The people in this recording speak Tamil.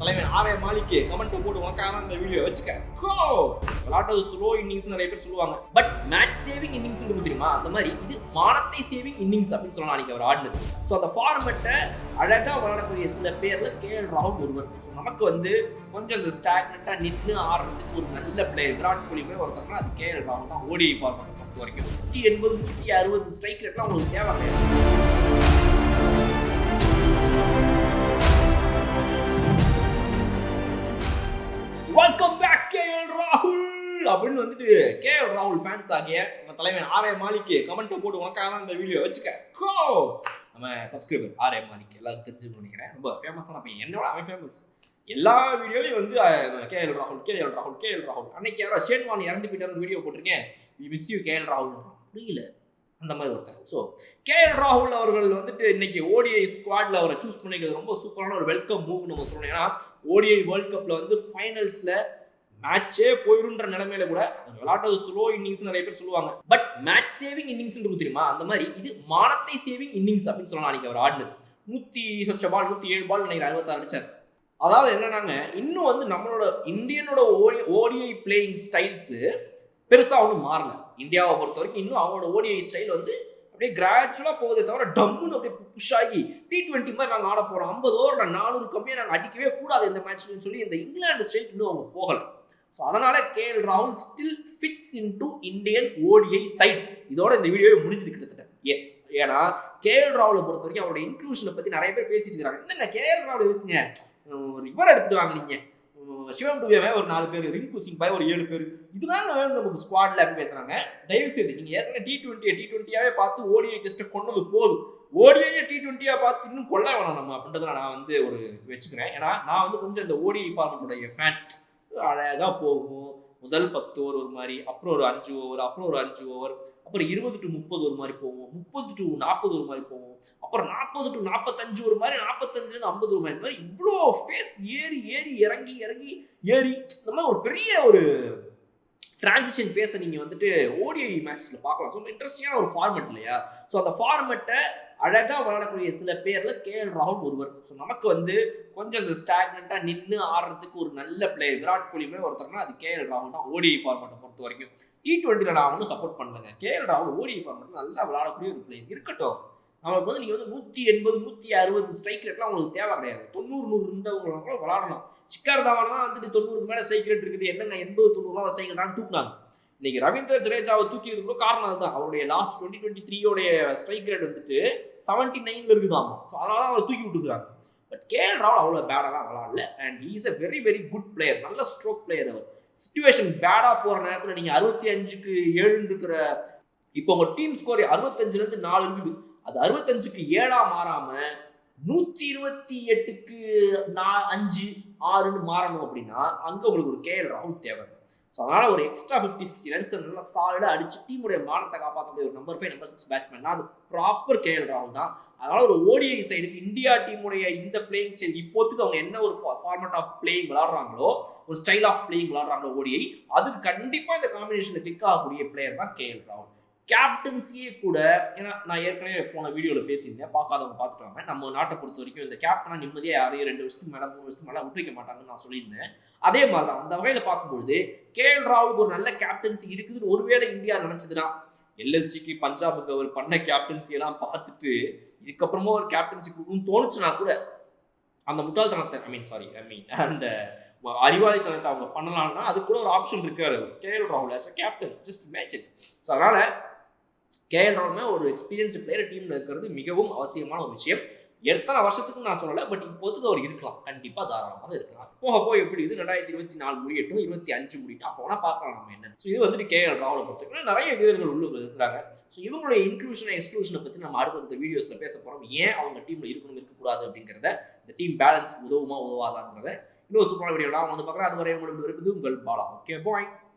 தலைமை ஆரே மாலிக்கு கமெண்ட் போட்டு உனக்காக இந்த வீடியோ வச்சுக்க. கோ விளாட்டது ஸ்லோ இன்னிங்ஸ் நிறைய பேர் சொல்லுவாங்க. பட் மேட்ச் சேவிங் இன்னிங்ஸ் தெரியுமா? அந்த மாதிரி இது மானத்தை சேவிங் இன்னிங்ஸ் அப்படின்னு சொல்லலாம் அன்னைக்கு அவர் ஆடினது. ஸோ அந்த ஃபார்மெட்டை அழகாக விளாடக்கூடிய சில பேர்ல கே எல் ராகுல் ஒருவர். ஸோ நமக்கு வந்து கொஞ்சம் இந்த ஸ்டாக்னட்டாக நின்று ஆடுறதுக்கு ஒரு நல்ல பிளேயர் விராட் கோலி போய் ஒருத்தர் அது கே எல் ராகுல் தான். ஓடி ஃபார்மெட் பொறுத்த வரைக்கும். நூற்றி எண்பது நூற்றி அறுபது ஸ்ட்ரைக் ரேட்லாம் உங்களுக்கு தேவை கிடையாது அப்படின்னு வந்துட்டு கே ராகுல் ஃபேன்ஸ் ஆகிய நம்ம தலைவன் ஆர் ஏ மாலிக்கு போட்டு உனக்காக தான் இந்த வீடியோ வச்சுக்க. கோ நம்ம சப்ஸ்கிரைபர் ஆர் ஏ மாலிக் எல்லாரும் தெரிஞ்சுக்கணும்னு நினைக்கிறேன். ரொம்ப ஃபேமஸான பையன். என்னோட அவன் ஃபேமஸ் எல்லா வீடியோலையும் வந்து கே எல் ராகுல் கே எல் ராகுல் கே எல் ராகுல். அன்னைக்கு யாரோ ஷேன்வான் இறந்து போயிட்டு வீடியோ போட்டிருக்கேன். மிஸ் யூ கே எல் ராகுல். புரியல. அந்த மாதிரி ஒருத்தர். ஸோ கே எல் ராகுல் அவர்கள் வந்துட்டு இன்னைக்கு ஓடிஐ ஸ்குவாட்ல அவரை சூஸ் பண்ணிக்கிறது ரொம்ப சூப்பரான ஒரு வெல்கம் மூவ் நம்ம சொல்லணும். ஏன்னா ஓடிஐ வேர்ல்ட் கப்ல வந்து ஃபைனல்ஸில் மேட்சே போயிருன்ற நிலைமையில கூட அவர் ஸ்லோ இன்னிங்ஸ் நிறைய பேர் சொல்லுவாங்க. பட் மேட்ச் சேவிங் இன்னிங்ஸ் தெரியுமா? அந்த மாதிரி இது மானத்தை சேவிங் இன்னிங்ஸ் அப்படின்னு சொல்லலாம் அன்னைக்கு அவர் ஆடினது. நூத்தி சொச்ச பால் நூத்தி ஏழு பால் நினைக்கிற அறுபத்தாறு அடிச்சார். அதாவது என்னன்னாங்க இன்னும் வந்து நம்மளோட இந்தியனோட ஓடி ஓடிஐ பிளேயிங் ஸ்டைல்ஸு பெருசாக ஒன்றும் மாறல. இந்தியாவை பொறுத்த வரைக்கும் இன்னும் அவங்களோட ஓடிஐ ஸ்டைல் வந்து அப்படியே கிராஜுவலாக போகுதே தவிர டம்முன்னு அப்படியே புஷ் ஆகி டி ட்வெண்ட்டி மாதிரி நாங்கள் ஆட போகிறோம் ஐம்பது ஓவரில் நானூறு கம்மியாக நாங்கள் அடிக்கவே கூடாது இந்த மேட்ச்னு சொல்லி இந்த இங்கிலாந்து ஸ்டைல் இன்னும் அவங்க போகலை. ஸோ அதனால் கேஎல் ராகுல் still fits into Indian ODI side இதோட இந்த வீடியோவை முடிஞ்சது கிட்டத்தட்ட. எஸ் ஏன்னா கேஎல் ராகுலை பொறுத்த வரைக்கும் அவரோட இன்க்ளூஷனை பற்றி நிறைய பேர் பேசிட்டு இருக்காங்க என்னங்க கே எல் ராகுல் இருக்குங்க ஒரு இவர் எடுத்துட்டு வாங்கினீங்க. சிவம் டுவியாவே ஒரு நாலு பேர் ரிங்கு சிங் பாய் ஒரு ஏழு பேர். இதுதான் வேணும் நமக்கு ஸ்குவாட்ல அப்படி பேசுறாங்க. தயவு செய்து நீங்க ஏற்கனவே டி டுவெண்ட்டியை டி டுவெண்ட்டியாவே பார்த்து ஓடிஐ டெஸ்ட்டை கொண்டது போதும். ஓடிஐ டி டுவெண்ட்டியா பார்த்து இன்னும் கொள்ள வேணாம் நம்ம அப்படின்றத நான் வந்து ஒரு வச்சுக்கிறேன். ஏன்னா நான் வந்து கொஞ்சம் இந்த ஓடிஐ ஃபார்மட்டுடைய ஃபேன் அழகாக போகும். முதல் பத்து ஓவர் ஒரு மாதிரி அப்புறம் ஒரு அஞ்சு ஓவர் அப்புறம் ஒரு அஞ்சு ஓவர் அப்புறம் இருபது டு முப்பது ஒரு மாதிரி போவோம். முப்பது டு நாற்பது ஒரு மாதிரி போவோம். அப்புறம் நாற்பது டு நாற்பத்தஞ்சு ஒரு மாதிரி நாற்பத்தஞ்சுலேருந்து ஐம்பது ஒரு மாதிரி. இந்த மாதிரி இவ்வளோ ஃபேஸ் ஏறி ஏறி இறங்கி இறங்கி ஏறி இந்த மாதிரி ஒரு பெரிய ஒரு டிரான்சிஷன் ஃபேஸை நீங்கள் வந்துட்டு ஓடிஐ மேட்ச்சில் பார்க்கலாம். ஸோ இன்ட்ரெஸ்டிங்கான ஒரு ஃபார்மெட் இல்லையா? ஸோ அந்த ஃபார்மெட்டை அழகாக விளையாடக்கூடிய சில பேரில் கே எல் ராகுல் ஒருவர். ஸோ நமக்கு வந்து கொஞ்சம் இந்த ஸ்டாக்னண்ட்டாக நின்று ஆடுறதுக்கு ஒரு நல்ல பிளேயர் விராட் கோலி மாதிரி ஒருத்தர்னா அது கே எல் ராகுல் தான் ஓடிஐ ஃபார்மெட்டை பொறுத்த வரைக்கும். டி டுவெண்ட்டியில் நான் ஒன்றும் சப்போர்ட் பண்ணலங்க. கே எல் ராகுல் ஓடிஐ ஃபார்மெட்டில் நல்லா விளையாடக்கூடிய ஒரு பிளேயர் இருக்கட்டும். அவங்களுக்கு வந்து நீங்கள் வந்து நூற்றி எண்பது நூற்றி அறுபது ஸ்ட்ரைக் ரேட்லாம் உங்களுக்கு தேவை கிடையாது. தொண்ணூறு நூறு இருந்தவங்களும் கூட விளாடணும் சிக்கார் தவான தான் வந்துட்டு தொண்ணூறுக்கு மேலே ஸ்ட்ரைக் ரேட் இருக்குது. என்னங்க எண்பது தொண்ணூறுலாம் ஸ்ட்ரைக் ரேட்டான்னு தூக்குனாங்க. இன்னைக்கு ரவீந்திர ஜடேஜாவை தூக்கியது கூட காரணம் அதுதான் அவருடைய லாஸ்ட் டுவெண்ட்டி டுவெண்ட்டி த்ரீயோடைய ஸ்ட்ரைக் ரேட் வந்துட்டு செவன்ட்டி நைன்ல இருக்குதாமா. ஸோ அதனால தான் அவரை தூக்கி விட்டுக்கிறாங்க பட் கே எல் ராவல் அவ்வளோ பேடாலாம் விளாடல and is a very very good player நல்ல ஸ்ட்ரோக் பிளேயர் அவர். சுச்சுவேஷன் பேடாக போகிற நேரத்தில் நீங்கள் அறுபத்தி அஞ்சுக்கு ஏழுன்னு இருக்கிற இப்போ உங்கள் டீம் ஸ்கோர் அறுபத்தஞ்சுலேருந்து நாலு இருக்குது. அது அறுபத்தஞ்சுக்கு ஏழாக மாறாமல் நூற்றி இருபத்தி எட்டுக்கு நா அஞ்சு ஆறுன்னு மாறணும் அப்படின்னா அங்கே உங்களுக்கு ஒரு கேஎல் ராகுல் தேவை. ஸோ அதனால் ஒரு எக்ஸ்ட்ரா ஃபிஃப்டி சிக்ஸ்டி ரன்ஸ் நல்லா சாலிடாக அடிச்சு டீமுடைய மானத்தை காப்பாற்றக்கூடிய ஒரு number five number six batsman அது ப்ராப்பர் கேஎல் ராகுல் தான். அதனால் ஒரு ஓடிஐ சைடுக்கு இந்தியா டீமுடைய இந்த பிளேயிங் ஸ்டைல் இப்போத்துக்கு அவங்க என்ன ஒரு ஃபார்மேட் ஆஃப் பிளேயிங் விளாடுறாங்களோ ஒரு ஸ்டைல் ஆஃப் பிளேயிங் விளாடுறாங்களோ ஓடிஐ அதுக்கு கண்டிப்பாக இந்த காம்பினேஷனில் கிளிக் ஆகக்கூடிய பிளேயர் தான் கேஎல் ராகுல் கேப்டன்சியே கூட ஏன்னா நான் ஏற்கனவே போன வீடியோவில் பேசியிருந்தேன் பார்க்காதவங்க பார்த்துட்டாங்க. நம்ம நாட்டை பொறுத்த வரைக்கும் இந்த கேப்டனாக நிம்மதியாக யாரையும் ரெண்டு வருஷத்துக்கு மேலே மூணு வருஷத்துக்கு மேலே விட்டு வைக்க மாட்டாங்கன்னு நான் சொல்லியிருந்தேன். அதே மாதிரி தான் அந்த வகையில் பார்க்கும்பொழுது கே எல் ராவுக்கு ஒரு நல்ல கேப்டன்சி இருக்குதுன்னு ஒருவேளை இந்தியா நினச்சதுன்னா எல்எஸ்டிக்கு பஞ்சாபுக்கு அவர் பண்ண கேப்டன்சியெல்லாம் பார்த்துட்டு இதுக்கப்புறமா ஒரு கேப்டன்சி கொடுக்கணும்னு தோணுச்சுன்னா கூட அந்த முட்டாள்தனத்தை ஐ மீன் சாரி ஐ மீன் அந்த அறிவாளித்தனத்தை அவங்க பண்ணலாம்னா அது கூட ஒரு ஆப்ஷன் இருக்காரு. கே எல் ராகுல் as a captain just magic so அதனால கேஎல் ராகுல்மே ஒரு எக்ஸ்பீரியன்ஸ்டு பிளேயர் டீமில் இருக்கிறது மிகவும் அவசியமான ஒரு விஷயம். எத்தனை வருஷத்துக்கும் நான் சொல்லலை பட் இப்போதுக்கு அவர் இருக்கலாம். கண்டிப்பாக தாராளமாக இருக்கலாம். போக போக எப்படி இது? ரெண்டாயிரத்தி இருபத்தி நாலு முடியட்டும் இருபத்தி அஞ்சு முடியட்டும். அப்போ வேணால் பார்க்கலாம் நம்ம என்ன. ஸோ இது வந்துட்டு கேஎல் ராகுலை பொறுத்தவரைக்கும் நிறைய வீரர்கள் உள்ள இருக்கிறாங்க. ஸோ இவங்களுடைய இன்க்ளூஷனை எக்ஸ்க்ளூஷனை பற்றி நம்ம அடுத்தடுத்த வீடியோஸில் பேச போகிறோம் ஏன் அவங்க டீமில் இருக்கணும் இருக்கக்கூடாது அப்படிங்கிறத இந்த டீம் பேலன்ஸ் உதவுமா உதவாதாங்கிறத இன்னொரு சூப்பரான வீடியோ நான் வந்து பார்க்குறேன். அதுவரை உங்களுக்கு இருக்குது உங்கள் பாலா. Okay bye